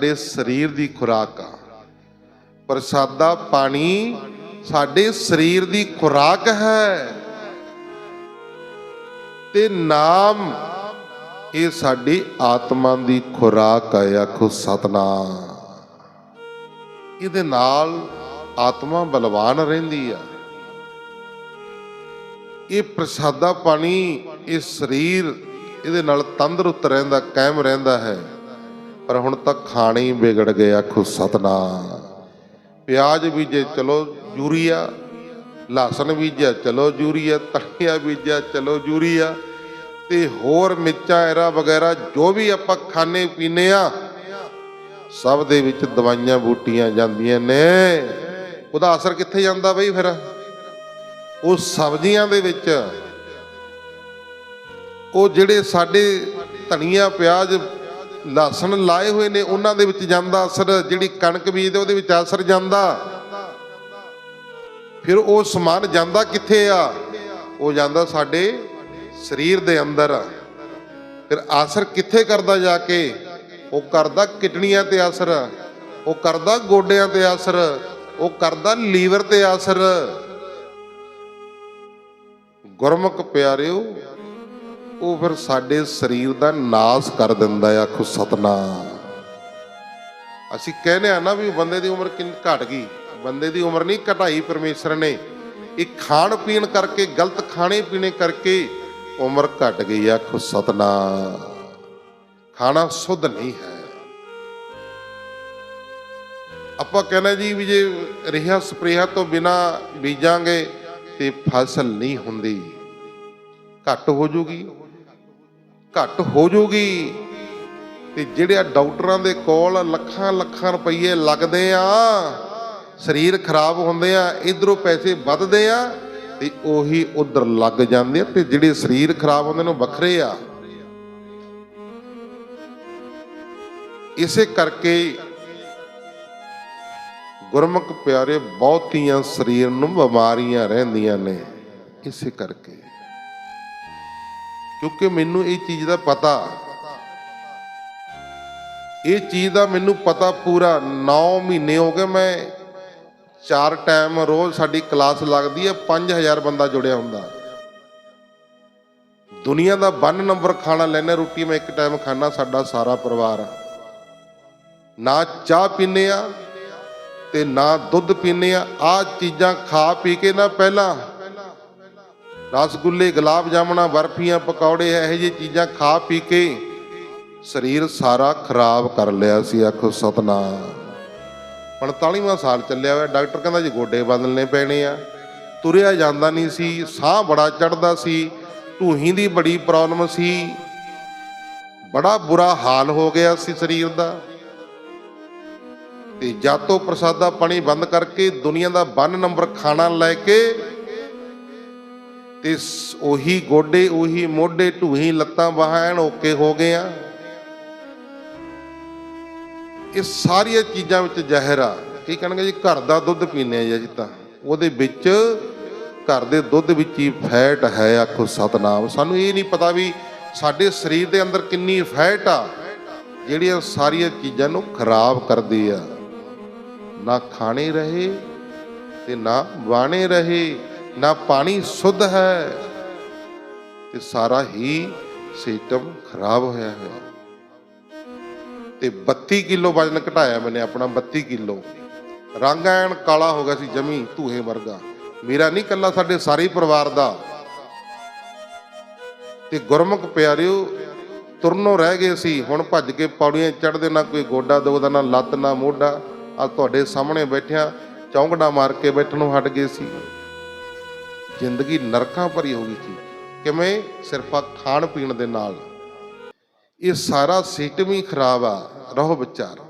ਸਾਡੇ ਸਰੀਰ ਦੀ ਖੁਰਾਕ ਆ। ਪ੍ਰਸਾਦਾ ਪਾਣੀ ਸਾਡੇ ਸਰੀਰ ਦੀ ਖੁਰਾਕ ਹੈ। ਤੇ ਨਾਮ ਇਹ ਸਾਡੀ ਆਤਮਾ ਦੀ ਖੁਰਾਕ ਹੈ ਆਖੋ ਸਤਨਾਮ। ਇਹਦੇ ਨਾਲ ਆਤਮਾ ਬਲਵਾਨ ਰਹਿੰਦੀ ਆ। ਇਹ ਪ੍ਰਸਾਦਾ ਪਾਣੀ, ਇਹ ਸਰੀਰ, ਇਹਦੇ ਨਾਲ ਤੰਦਰੁਸਤ ਰਹਿੰਦਾ, ਕਾਇਮ ਰਹਿੰਦਾ ਹੈ। ਪਰ ਹੁਣ ਤਾਂ ਖਾਣੇ ਹੀ ਵਿਗੜ ਗਏ ਆਖੋ ਸਤਨਾਮ। ਪਿਆਜ਼ ਬੀਜੇ ਚਲੋ ਯੂਰੀਆ, ਲਸਣ ਬੀਜਿਆ ਚਲੋ ਯੂਰੀਆ, ਧਨੀਆ ਬੀਜਿਆ ਚਲੋ ਯੂਰੀਆ ਤੇ ਹੋਰ ਮਿਰਚਾਂ, ਐਰਾ ਵਗੈਰਾ ਜੋ ਵੀ ਆਪਾਂ ਖਾਣੇ ਪੀਨੇ ਆ, ਸਭ ਦੇ ਵਿੱਚ ਦਵਾਈਆਂ ਬੂਟੀਆਂ ਜਾਂਦੀਆਂ ਨੇ। ਉਹਦਾ ਅਸਰ ਕਿੱਥੇ ਜਾਂਦਾ ਬਈ ਫਿਰ? ਉਹ ਸਬਜ਼ੀਆਂ ਦੇ ਵਿੱਚ। ਉਹ ਜਿਹੜੇ ਸਾਡੇ ਧਨੀਆ, ਪਿਆਜ਼ ਲਸਣ ਲਾਏ ਹੋਏ ਨੇ, ਉਹਨਾਂ ਦੇ ਵਿੱਚ ਜਾਂਦਾ ਅਸਰ, ਜਿਹੜੀ ਕਣਕ ਬੀਜਦੇ ਉਹਦੇ ਵਿੱਚ ਅਸਰ ਜਾਂਦਾ। ਫਿਰ ਉਹ ਸਮਾਨ ਜਾਂਦਾ ਕਿੱਥੇ ਆ? ਉਹ ਜਾਂਦਾ ਸਾਡੇ ਸਰੀਰ ਦੇ ਅੰਦਰ। ਫਿਰ ਆਸਰ ਕਿੱਥੇ ਕਰਦਾ ਜਾ ਕੇ? ਉਹ ਕਰਦਾ ਕਿਡਨੀਆਂ ਤੇ ਅਸਰ ਉਹ ਕਰਦਾ ਗੋਡਿਆਂ ਤੇ ਆਸਰ, ਉਹ ਕਰਦਾ ਲੀਵਰ ਤੇ ਆਸਰ। ਗੁਰਮੁਖ ਪਿਆਰਿਓ ਉਹ ਫਿਰ ਸਾਡੇ ਸਰੀਰ ਦਾ ਨਾਸ ਕਰ ਦਿੰਦਾ ਆ, ਆਖੋ ਸਤਨਾਮ। ਅਸੀਂ ਕਹਿੰਦੇ ਆ ਨਾ ਵੀ ਬੰਦੇ ਦੀ ਉਮਰ ਕਿੰਨੀ, ਘਟ ਗਈ। ਬੰਦੇ ਦੀ ਉਮਰ ਨਹੀਂ ਘਟਾਈ ਪਰਮੇਸ਼ਰ ਨੇ। ਇਹ ਖਾਣ ਪੀਣ ਕਰਕੇ, ਗਲਤ ਖਾਣੇ ਪੀਣੇ ਕਰਕੇ ਉਮਰ ਘਟ ਗਈ, ਆਖੋ ਸਤਨਾਮ। ਖਾਣਾ ਸੁੱਧ ਨਹੀਂ ਹੈ। ਆਪਾਂ ਕਹਿੰਦੇ ਜੀ ਵੀ ਜੇ ਰਿਹਾ ਸਪਰੇਹਾਂ ਤੋਂ ਬਿਨਾ ਬੀਜਾਂਗੇ ਤੇ ਫਸਲ ਨਹੀਂ ਹੁੰਦੀ। ਘੱਟ ਹੋ ਜੂਗੀ। ਘੱਟ ਹੋ ਜੂਗੀ। ਤੇ ਜਿਹੜੇ ਡਾਕਟਰਾਂ ਦੇ ਕੋਲ ਲੱਖਾਂ ਲੱਖਾਂ ਰੁਪਏ ਲੱਗਦੇ ਆ, ਸਰੀਰ ਖਰਾਬ ਹੁੰਦੇ ਆ, ਇਧਰੋਂ ਪੈਸੇ ਵੱਧਦੇ ਆ, ਤੇ ਉਹੀ ਉਧਰ ਲੱਗ ਜਾਂਦੇ ਆ, ਤੇ ਜਿਹੜੇ ਸਰੀਰ ਖਰਾਬ ਹੁੰਦੇ ਨੇ ਉਹ ਵੱਖਰੇ ਆ। ਇਸੇ ਕਰਕੇ ਗੁਰਮੁਖ ਪਿਆਰੇ ਬਹੁਤੀਆਂ ਸਰੀਰ ਨੂੰ ਬਿਮਾਰੀਆਂ ਰਹਿੰਦੀਆਂ ਨੇ। ਇਸੇ ਕਰਕੇ। ਕਿਉਂਕਿ ਮੈਨੂੰ ਇਹ ਚੀਜ਼ ਦਾ ਪਤਾ। ਇਹ ਚੀਜ਼ ਦਾ ਮੈਨੂੰ ਪਤਾ ਪੂਰਾ 9 ਮਹੀਨੇ ਹੋ ਗਏ, ਮੈਂ ਚਾਰ ਟਾਈਮ ਰੋਜ਼ ਸਾਡੀ ਕਲਾਸ ਲੱਗਦੀ ਹੈ 5000 ਬੰਦਾ ਜੁੜਿਆ ਹੁੰਦਾ। ਦੁਨੀਆ ਦਾ 1 ਨੰਬਰ ਖਾਣਾ ਲੈਣਾ ਰੋਟੀ ਮੈਂ ਇੱਕ ਟਾਈਮ ਖਾਣਾ ਸਾਡਾ ਸਾਰਾ ਪਰਿਵਾਰ। ਨਾ ਚਾਹ ਪੀਨੇ ਆ ਤੇ ਨਾ ਦੁੱਧ ਪੀਨੇ ਆ ਆ ਚੀਜ਼ਾਂ ਖਾ ਪੀ ਕੇ ਨਾ ਪਹਿਲਾਂ ਰਸਗੁੱਲੇ, ਗੁਲਾਬ ਜਾਮਣਾ, ਬਰਫੀਆਂ, ਪਕੌੜੇ, ਇਹੋ ਜਿਹੀ ਚੀਜ਼ਾਂ ਖਾ ਪੀ ਕੇ ਸਰੀਰ ਸਾਰਾ ਖਰਾਬ ਕਰ ਲਿਆ ਸੀ, ਆਖੋ ਸਤਨਾਮ। 45ਵਾਂ ਸਾਲ ਚੱਲਿਆ ਹੋਇਆ, ਡਾਕਟਰ ਕਹਿੰਦਾ ਜੀ ਗੋਡੇ ਬਦਲਨੇ ਪੈਣੇ ਆ। ਤੁਰਿਆ ਜਾਂਦਾ ਨਹੀਂ ਸੀ, ਸਾਹ ਬੜਾ ਚੜਦਾ ਸੀ, ਢੂਹੀ ਦੀ ਬੜੀ ਪ੍ਰੋਬਲਮ ਸੀ। ਬੜਾ ਬੁਰਾ ਹਾਲ ਹੋ ਗਿਆ ਸੀ ਸਰੀਰ ਦਾ। ਤੇ ਜਦ ਪ੍ਰਸਾਦਾ ਪਾਣੀ ਬੰਦ ਕਰਕੇ ਦੁਨੀਆ ਦਾ 1 ਨੰਬਰ ਖਾਣਾ ਲੈ ਕੇ ਤੇ ਸ- ਉਹੀ ਗੋਡੇ, ਉਹੀ ਮੋਢੇ, ਢੂਹੀ ਲੱਤਾਂ ਬਾਹਾਂ ਐਨ ਓਕੇ ਹੋ ਗਏ ਆ। ਇਹ ਸਾਰੀਆਂ ਚੀਜ਼ਾਂ ਵਿੱਚ ਜ਼ਹਿਰ ਆ। ਕੀ ਕਹਿਣਗੇ ਜੀ? ਘਰ ਦਾ ਦੁੱਧ ਪੀਨੇ ਆ ਜੀ ਅਸੀਂ ਤਾਂ। ਉਹਦੇ ਵਿੱਚ ਘਰ ਦੇ ਦੁੱਧ ਵਿੱਚ ਹੀ ਫੈਟ ਹੈ, ਆਖੋ ਸਤਨਾਮ। ਸਾਨੂੰ ਇਹ ਨਹੀਂ ਪਤਾ ਵੀ ਸਾਡੇ ਸਰੀਰ ਦੇ ਅੰਦਰ ਕਿੰਨੀ ਫੈਟ ਆ, ਜਿਹੜੀਆਂ ਸਾਰੀਆਂ ਚੀਜ਼ਾਂ ਨੂੰ ਖਰਾਬ ਕਰਦੀ ਆ। ਨਾ ਖਾਣੇ ਰਹੇ ਤੇ ਨਾ ਬਾਣੇ ਰਹੇ। ਨਾ ਪਾਣੀ ਸੁੱਧ ਹੈ ਤੇ ਸਾਰਾ ਹੀ ਸਿਸਟਮ ਖਰਾਬ ਹੋਇਆ ਹੋਇਆ ਤੇ 32 ਕਿਲੋ ਵਜਨ ਘਟਾਇਆ ਮੈਨੇ ਆਪਣਾ 32 ਕਿਲੋ। ਰੰਗ ਐਨ ਕਾਲਾ ਹੋ ਗਿਆ ਸੀ ਜਮੀ ਧੂਹੇ ਵਰਗਾ। ਮੇਰਾ ਨਹੀਂ ਕੱਲਾ ਸਾਡੇ ਸਾਰੇ ਪਰਿਵਾਰ ਦਾ। ਤੇ ਗੁਰਮੁਖ ਪਿਆਰਿਓ, ਤੁਰਨੋਂ ਰਹਿ ਗਏ ਸੀ, ਹੁਣ ਭੱਜ ਕੇ ਪੌੜੀਆਂ ਚੜਦੇ ਨਾ ਕੋਈ ਗੋਡਾ ਦੁਖਦਾ ਨਾ ਲੱਤ, ਨਾ ਮੋਢਾ। ਆ ਤੁਹਾਡੇ ਸਾਹਮਣੇ ਬੈਠਿਆ ਚੌਂਕੜਾ ਮਾਰ ਕੇ ਬੈਠਣੋਂ ਹਟ ਗਏ ਸੀ। ਜ਼ਿੰਦਗੀ ਨਰਕਾਂ ਭਰੀ ਹੋ ਗਈ ਸੀ। ਕਿਵੇਂ? ਸਿਰਫ ਖਾਣ ਪੀਣ ਦੇ ਨਾਲ। ਇਹ ਸਾਰਾ ਸਿਸਟਮ ਹੀ ਖਰਾਬ ਆ। ਰਹੋ ਵਿਚਾਰ।